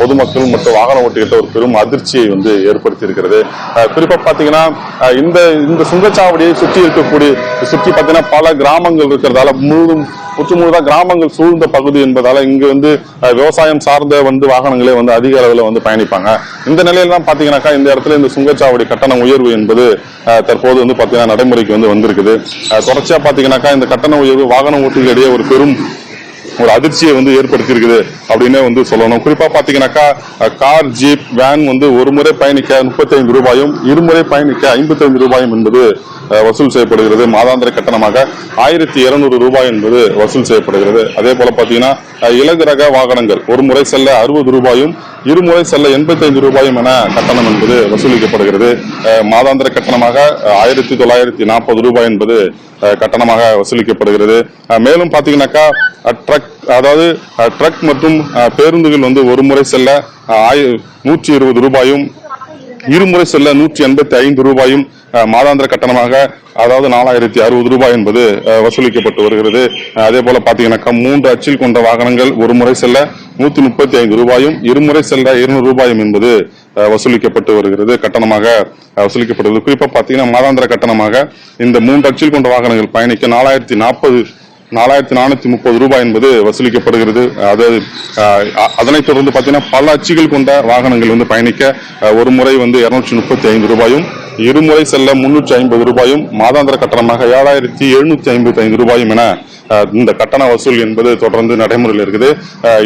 பொதுமக்கள் மற்றும் வாகன ஓட்டிகிட்ட ஒரு பெரும் அதிர்ச்சியை வந்து ஏற்படுத்தி இருக்கிறது குறிப்பா பாத்தீங்கன்னா இந்த இந்த சுங்கச்சாவடியை சுற்றி இருக்கக்கூடிய சுற்றி பார்த்தீங்கன்னா பல கிராமங்கள் இருக்கிறதால முழுதும் முற்றுமுழுதா கிராமங்கள் சூழ்ந்த பகுதி என்பதால இங்கு வந்து விவசாயம் சார்ந்த வந்து வாகனங்களே வந்து அதிக அளவில் வந்து பயணிப்பாங்க. இந்த நிலையில தான் பாத்தீங்கன்னாக்கா இந்த இடத்துல இந்த சுங்கச்சாவடி கட்டண உயர்வு என்பது தற்போது வந்து பாத்தீங்கன்னா நடைமுறைக்கு வந்து வந்திருக்குது. அஹ், தொடர்ச்சியா பாத்தீங்கன்னாக்கா இந்த கட்டண உயர்வு வாகன ஓட்டிகளிடையே ஒரு பெரும் ஒரு அதிர்ச்சியை வந்து ஏற்படுத்தி இருக்குது அப்படின்னே வந்து சொல்லணும். குறிப்பா பாத்தீங்கன்னாக்கா கார் ஜீப் வேன் வந்து ஒரு முறை பயணிக்க முப்பத்தைந்து ரூபாயும் இருமுறை பயணிக்க ஐம்பத்தி ரூபாயும் என்பது வசூல் செய்யப்படுகிறது. மாதாந்திர கட்டணமாக ஆயிரத்தி இருநூறு ரூபாய் என்பது வசூல் செய்யப்படுகிறது. அதே போல பாத்தீங்கன்னா இலகு ரக வாகனங்கள் ஒரு முறை செல்ல அறுபது ரூபாயும் இருமுறை செல்ல எண்பத்தைந்து ரூபாயும் என கட்டணம் என்பது வசூலிக்கப்படுகிறது. மாதாந்திர கட்டணமாக ஆயிரத்தி தொள்ளாயிரத்தி நாற்பது ரூபாய் என்பது கட்டணமாக வசூலிக்கப்படுகிறது. மேலும் பார்த்தீங்கன்னாக்கா ட்ரக் அதாவது ட்ரக் மற்றும் பேருந்துகள் வந்து ஒரு முறை செல்ல ஆய நூற்றி இருபது ரூபாயும் இருமுறை செல்ல நூற்றி எண்பத்தி ஐந்து ரூபாயும் மாதாந்திர கட்டணமாக அதாவது நாலாயிரத்தி அறுபது ரூபாய் என்பது வசூலிக்கப்பட்டு வருகிறது. அதே போல பாத்தீங்கன்னாக்கா மூன்று அச்சில் கொண்ட வாகனங்கள் ஒரு முறை செல்ல நூத்தி முப்பத்தி ஐந்து ரூபாயும் இருமுறை செல்ல இருநூறு ரூபாயும் என்பது வசூலிக்கப்பட்டு வருகிறது. கட்டணமாக வசூலிக்கப்படுகிறது குறிப்பா பாத்தீங்கன்னா மாதாந்திர கட்டணமாக இந்த மூன்று அச்சில் கொண்ட வாகனங்கள் பயணிக்க நாலாயிரத்தி நாற்பது நாலாயிரத்தி நானூற்றி முப்பது ரூபாய் என்பது வசூலிக்கப்படுகிறது. அதாவது அதனைத் தொடர்ந்து பார்த்தீங்கன்னா பல அச்சுகள் கொண்ட வாகனங்கள் வந்து பயணிக்க ஒரு முறை வந்து இருநூற்றி முப்பத்தி ஐந்து ரூபாயும் இருமுறை செல்ல முன்னூற்றி ஐம்பது ரூபாயும் மாதாந்திர கட்டணமாக ஏழாயிரத்தி எழுநூற்றி ஐம்பத்தி ஐந்து ரூபாயும் என இந்த கட்டண வசூல் என்பது தொடர்ந்து நடைமுறையில் இருக்குது.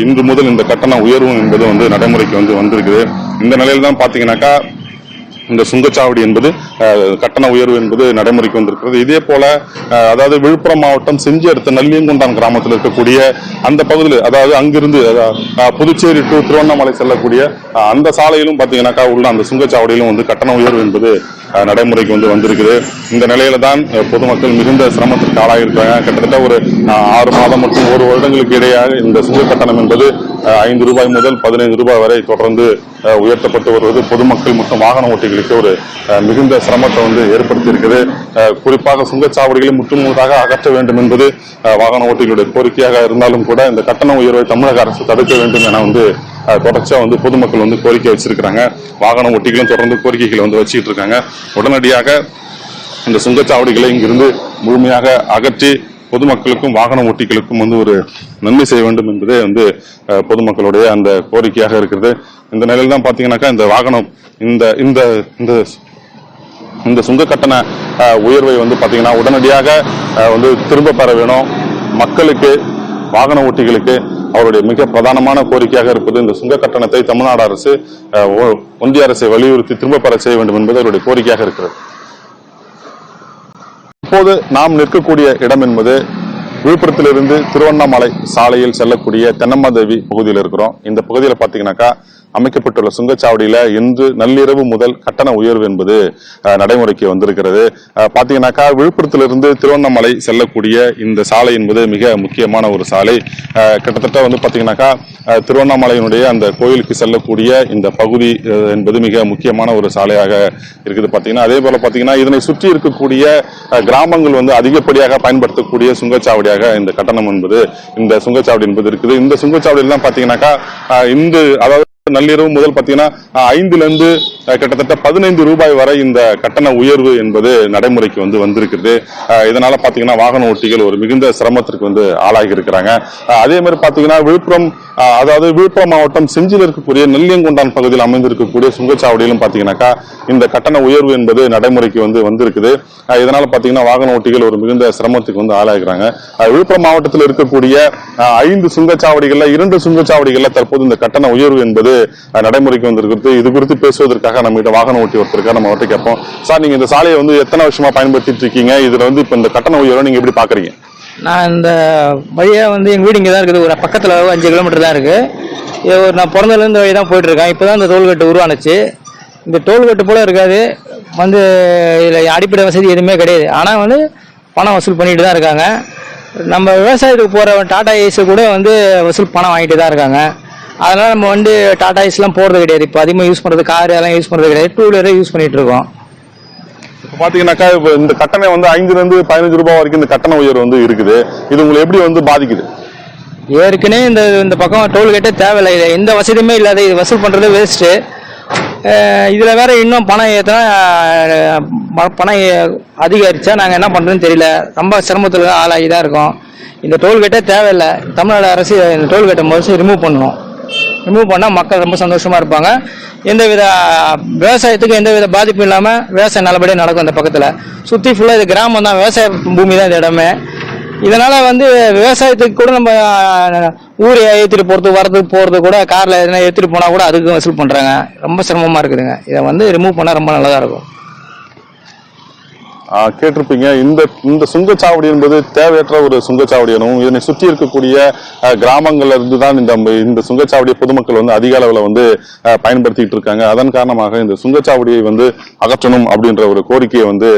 இன்று முதல் இந்த கட்டண உயர்வு என்பது வந்து நடைமுறைக்கு வந்து வந்திருக்குது. இந்த நிலையில் தான் பார்த்தீங்கன்னாக்கா இந்த சுங்கச்சாவடி என்பது கட்டண உயர்வு என்பது நடைமுறைக்கு வந்திருக்கிறது. இதே போல அதாவது விழுப்புரம் மாவட்டம் செஞ்சி அடுத்த நல்லியங்குண்டான் கிராமத்தில் இருக்கக்கூடிய அந்த பகுதியில் அதாவது அங்கிருந்து அதாவது, புதுச்சேரி டு திருவண்ணாமலை செல்லக்கூடிய அந்த சாலையிலும் பார்த்தீங்கன்னாக்கா உள்ள அந்த சுங்கச்சாவடியிலும் வந்து கட்டண உயர்வு என்பது நடைமுறைக்கு வந்து வந்திருக்குது. இந்த நிலையில தான் பொதுமக்கள் மிகுந்த சிரமத்திற்கு ஆளாகியிருக்காங்க கிட்டத்தட்ட ஒரு ஆறு மாதம் மற்றும் ஒரு வருடங்களுக்கு இடையாக இந்த சுங்க கட்டணம் என்பது ஐந்து ரூபாய் முதல் பதினைந்து ரூபாய் வரை தொடர்ந்து உயர்த்தப்பட்டு வருவது பொதுமக்கள் மற்றும் வாகன ஓட்டிகளுக்கு ஒரு மிகுந்த சிரமத்தை வந்து ஏற்படுத்தி இருக்குது குறிப்பாக சுங்கச்சாவடிகளை முற்றுமுழுதாக அகற்ற வேண்டும் என்பது வாகன ஓட்டிகளுடைய கோரிக்கையாக இருந்தாலும் கூட இந்த கட்டண உயர்வை தமிழக அரசு தடுக்க வேண்டும் என வந்து தொடர்ச்சியாக வந்து பொதுமக்கள் வந்து கோரிக்கை வச்சிருக்கிறாங்க. வாகன ஓட்டிகளும் தொடர்ந்து கோரிக்கைகளை வந்து வச்சுக்கிட்டு இருக்காங்க. உடனடியாக இந்த சுங்கச்சாவடிகளை இங்கிருந்து முழுமையாக அகற்றி பொதுமக்களுக்கும் வாகன ஓட்டிகளுக்கும் வந்து ஒரு நன்மை செய்ய வேண்டும் என்பதே வந்து பொதுமக்களுடைய அந்த கோரிக்கையாக இருக்கிறது. இந்த நிலையில் தான் பார்த்தீங்கன்னாக்கா இந்த வாகனம் இந்த இந்த இந்த இந்த சுங்க கட்டண உயர்வை வந்து பார்த்தீங்கன்னா உடனடியாக வந்து திரும்ப பெற வேணும். மக்களுக்கு வாகன ஓட்டிகளுக்கு அவருடைய மிக பிரதானமான கோரிக்கையாக இருப்பது இந்த சுங்க கட்டணத்தை தமிழ்நாடு அரசு ஒன்றிய அரசை வலியுறுத்தி திரும்ப பெற செய்ய வேண்டும் என்பது அவருடைய கோரிக்கையாக இருக்கிறது. இப்போது நாம் நிற்கக்கூடிய இடம் என்பது விழுப்புரத்திலிருந்து திருவண்ணாமலை சாலையில் செல்லக்கூடிய தென்னம்மாதேவி பகுதியில் இருக்கிறோம். இந்த பகுதியில் பார்த்தீங்கன்னாக்கா அமைக்கப்பட்டுள்ள சுங்கச்சாவடியில் இன்று நள்ளிரவு முதல் கட்டண உயர்வு என்பது நடைமுறைக்கு வந்திருக்கிறது. பார்த்தீங்கன்னாக்கா விழுப்புரத்திலிருந்து திருவண்ணாமலை செல்லக்கூடிய இந்த சாலை என்பது மிக முக்கியமான ஒரு சாலை. கிட்டத்தட்ட வந்து பார்த்தீங்கன்னாக்கா திருவண்ணாமலையினுடைய அந்த கோயிலுக்கு செல்லக்கூடிய இந்த பகுதி என்பது மிக முக்கியமான ஒரு சாலையாக இருக்குது பார்த்தீங்கன்னா அதே போல பார்த்தீங்கன்னா இதனை சுற்றி இருக்கக்கூடிய கிராமங்கள் வந்து அதிகப்படியாக பயன்படுத்தக்கூடிய சுங்கச்சாவடியாக இந்த கட்டணம் என்பது இந்த சுங்கச்சாவடி என்பது இருக்குது. இந்த சுங்கச்சாவடியெல்லாம் பார்த்தீங்கன்னாக்கா இந்து அதாவது நள்ளிரவு முதல் பார்த்தீங்கன்னா அஹ், ஐந்துல இருந்து கிட்டத்தட்ட பதினைந்து ரூபாய் வரை இந்த கட்டண உயர்வு என்பது நடைமுறைக்கு வந்து வந்திருக்குது. இதனால பார்த்தீங்கன்னா வாகன ஓட்டிகள் ஒரு மிகுந்த சிரமத்திற்கு வந்து ஆளாகி இருக்கிறாங்க அதே மாதிரி பார்த்தீங்கன்னா விழுப்புரம் அதாவது விழுப்புரம் மாவட்டம் செஞ்சில் இருக்கக்கூடிய நெல்லியங்குண்டான் பகுதியில் அமைந்திருக்கக்கூடிய சுங்கச்சாவடியிலும் பார்த்தீங்கன்னாக்கா இந்த கட்டண உயர்வு என்பது நடைமுறைக்கு வந்து வந்திருக்குது. இதனால பார்த்தீங்கன்னா வாகன ஓட்டிகள் ஒரு மிகுந்த சிரமத்துக்கு வந்து ஆளாகிறாங்க. விழுப்புரம் மாவட்டத்தில் இருக்கக்கூடிய ஐந்து சுங்கச்சாவடிகளில் இரண்டு சுங்கச்சாவடிகளில் தற்போது இந்த கட்டண உயர்வு என்பது நடைமுறைக்கு வந்திருக்கிறது. இது குறித்து பேசுவதற்காக நம்மகிட்ட வாகனம் வாகன ஓட்டி ஒருத்தருக்கா நம்ம அவர்கிட்ட கேட்போம். சார் நீங்க இந்த சாலையை வந்து எத்தனை வருஷமா பயன்படுத்திட்டு இருக்கீங்க? இதுல வந்து இப்ப இந்த கட்டண உயர்வை நீங்க எப்படி பாக்குறீங்க நான் இந்த வழியாக வந்து எங்கள் வீடு இங்கே தான் இருக்குது. ஒரு பக்கத்தில் அஞ்சு கிலோமீட்டர் தான் இருக்குது ஒரு நான் பிறந்ததுலேருந்து வழி தான் போயிட்டுருக்கேன் இப்போ தான் இந்த டோல்கேட்டு உருவானுச்சு. இந்த டோல்கேட்டு போல இருக்காது. வந்து இதில் அடிப்படை வசதி எதுவுமே கிடையாது. ஆனால் வந்து பணம் வசூல் பண்ணிட்டு தான் இருக்காங்க. நம்ம விவசாயத்துக்கு போகிற டாடா ஏஸு கூட வந்து வசூல் பணம் வாங்கிட்டு தான் இருக்காங்க. அதனால் நம்ம வந்து டாடா ஏஸ்லாம் போகிறது கிடையாது. இப்போ அதிகமாக யூஸ் பண்ணுறது கார் எல்லாம் யூஸ் பண்ணுறது கிடையாது. டூ வீலரே யூஸ் பண்ணிட்டு இருக்கோம். இப்ப பாத்தீங்கன்னாக்கா இப்ப இந்த கட்டணம் வந்து ஐந்துல இருந்து பதினஞ்சு ரூபாய் வரைக்கும் இந்த கட்டண உயர்வு வந்து இருக்குது. இது உங்களை எப்படி வந்து பாதிக்குது? ஏற்கனவே இந்த இந்த பக்கம் டோல்கேட்டே தேவையில்லை. எந்த வசதியுமே இல்லாத இது வசூல் பண்ணுறது வேஸ்ட்டு இதில் வேற இன்னும் பணம் ஏற்றினா பணம் அதிகரிச்சா நாங்கள் என்ன பண்ணுறதுன்னு தெரியல. ரொம்ப சிரமத்தில் ஆளாகி தான் இருக்கோம். இந்த டோல்கேட்டே தேவையில்லை. தமிழ்நாடு அரசு இந்த டோல்கேட்டை முதல்ல ரிமூவ் பண்ணணும். ரிமூவ் பண்ணால் மக்கள் ரொம்ப சந்தோஷமாக இருப்பாங்க. எந்தவித விவசாயத்துக்கு எந்த வித பாதிப்பும் இல்லாமல் விவசாயம் நல்லபடியாக நடக்கும் அந்த பக்கத்தில். சுற்றி ஃபுல்லாக இது கிராமம் தான் விவசாய பூமி தான் இந்த இடமே. இதனால் வந்து விவசாயத்துக்கு கூட நம்ம அஹ், ஊரை ஏற்றிட்டு போகிறது வரது போகிறது கூட காரில் எதனா ஏற்றிட்டு போனால் கூட அதுக்கு வசூல் பண்ணுறாங்க ரொம்ப சிரமமாக இருக்குதுங்க. இதை வந்து ரிமூவ் பண்ணால் ரொம்ப நல்லதாக இருக்கும். கேட்டிருப்பீங்க. இந்த இந்த சுங்கச்சாவடி என்பது தேவையற்ற ஒரு சுங்கச்சாவடி எனவும் இதனை சுற்றி இருக்கக்கூடிய ஆஹ், கிராமங்கள்ல இருந்து தான் இந்த இந்த சுங்கச்சாவடியை பொதுமக்கள் வந்து அதிக அளவில் வந்து பயன்படுத்திக்கிட்டு இருக்காங்க. அதன் காரணமாக இந்த சுங்கச்சாவடியை வந்து அகற்றணும் அப்படின்ற ஒரு கோரிக்கையை வந்து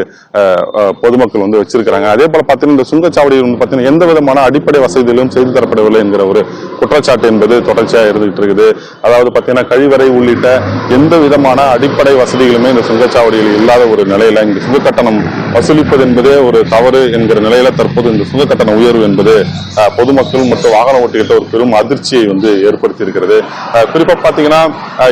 பொதுமக்கள் வந்து வச்சிருக்கிறாங்க. அதே போல பார்த்தீங்கன்னா இந்த சுங்கச்சாவடி வந்து பார்த்தீங்கன்னா எந்த விதமான அடிப்படை வசதிகளும் செய்து தரப்படவில்லை என்கிற ஒரு குற்றச்சாட்டு என்பது தொடர்ச்சியா இருந்துகிட்டு இருக்குது. அதாவது பார்த்தீங்கன்னா கழிவறை உள்ளிட்ட எந்த விதமான அடிப்படை வசதிகளுமே இந்த சுங்கச்சாவடியில் இல்லாத ஒரு நிலையில இந்த சுங்க கட்டணம் வசூலிப்பது என்பதே ஒரு தவறு என்கிற நிலையில தற்போது இந்த சுங்க கட்டண உயர்வு என்பது பொதுமக்கள் மற்றும் வாகன ஓட்டிகிட்ட ஒரு பெரும் அதிர்ச்சியை வந்து ஏற்படுத்தி இருக்கிறது குறிப்பா பாத்தீங்கன்னா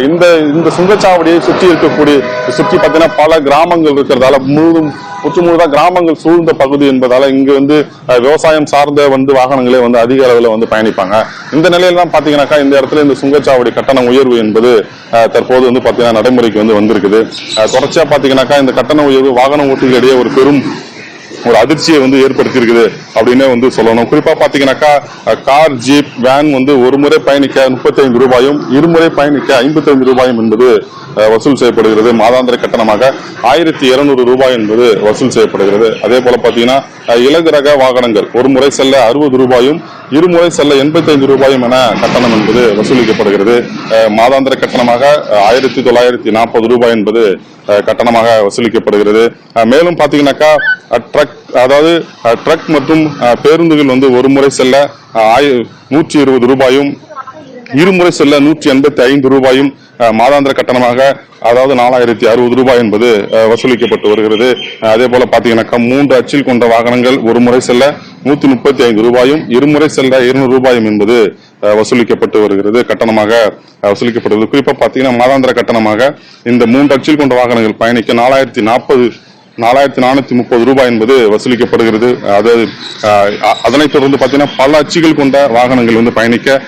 இந்த இந்த சுங்கச்சாவடியை சுற்றி இருக்கக்கூடிய சுற்றி பாத்தீங்கன்னா பல கிராமங்கள் இருக்கிறதால முழுதும் முற்றுமுழுதா கிராமங்கள் சூழ்ந்த பகுதி என்பதால இங்க வந்து விவசாயம் சார்ந்த வந்து வாகனங்களே வந்து அதிக அளவில் வந்து பயணிப்பாங்க. இந்த நிலையில தான் பாத்தீங்கன்னாக்கா இந்த இடத்துல இந்த சுங்கச்சாவடி கட்டண உயர்வு என்பது அஹ், தற்போது வந்து பாத்தீங்கன்னா நடைமுறைக்கு வந்து வந்திருக்குது. தொடர்ச்சியா பாத்தீங்கன்னாக்கா இந்த கட்டண உயர்வு வாகன ஓட்டிகளிடையே ஒரு ஒரு பெரும் ஒரு அதிர்ச்சியை வந்து ஏற்படுத்தி இருக்குது அப்படின்னே வந்து சொல்லணும். குறிப்பா பாத்தீங்கன்னாக்கா கார் ஜீப் வேன் வந்து ஒரு முறை பயணிக்க முப்பத்தி ரூபாயும் இருமுறை பயணிக்க ஐம்பத்தி ரூபாயும் என்பது வசூல் செய்யப்படுகிறது. மாதாந்திர கட்டணமாக ஆயிரத்தி இருநூறு ரூபாய் என்பது வசூல் செய்யப்படுகிறது. அதே போல பாத்தீங்கன்னா இலகு ரக வாகனங்கள் ஒரு முறை செல்ல அறுபது ரூபாயும் இருமுறை செல்ல எண்பத்தி ஐந்து ரூபாயும் என கட்டணம் என்பது வசூலிக்கப்படுகிறது. மாதாந்திர கட்டணமாக ஆயிரத்தி தொள்ளாயிரத்தி நாற்பது ரூபாய் என்பது கட்டணமாக வசூலிக்கப்படுகிறது. மேலும் பாத்தீங்கன்னாக்கா ட்ரக் அதாவது ட்ரக் மற்றும் பேருந்துகள் வந்து ஒரு முறை செல்ல ஆய நூற்றி இருபது ரூபாயும் இருமுறை செல்ல நூற்றி எண்பத்தி ஐந்து ரூபாயும் மாதாந்திர கட்டணமாக அதாவது நாலாயிரத்தி அறுபது ரூபாய் என்பது வசூலிக்கப்பட்டு வருகிறது. அதே போல பாத்தீங்கன்னாக்கா மூன்று அச்சில் கொண்ட வாகனங்கள் ஒரு முறை செல்ல நூத்தி முப்பத்தி ஐந்து ரூபாயும் இருமுறை செல்ல இருநூறு ரூபாயும் என்பது வசூலிக்கப்பட்டு வருகிறது. கட்டணமாக வசூலிக்கப்படுகிறது. குறிப்பா பாத்தீங்கன்னா மாதாந்திர கட்டணமாக இந்த மூன்று அச்சில் கொண்ட வாகனங்கள் பயணிக்க நாலாயிரத்தி நாற்பது நாலாயிரத்தி நானூத்தி முப்பது ரூபாய் என்பது வசூலிக்கப்படுகிறது. அதாவது அதனைத் தொடர்ந்து பாத்தீங்கன்னா பல அச்சுகள் கொண்ட வாகனங்கள் வந்து பயணிக்க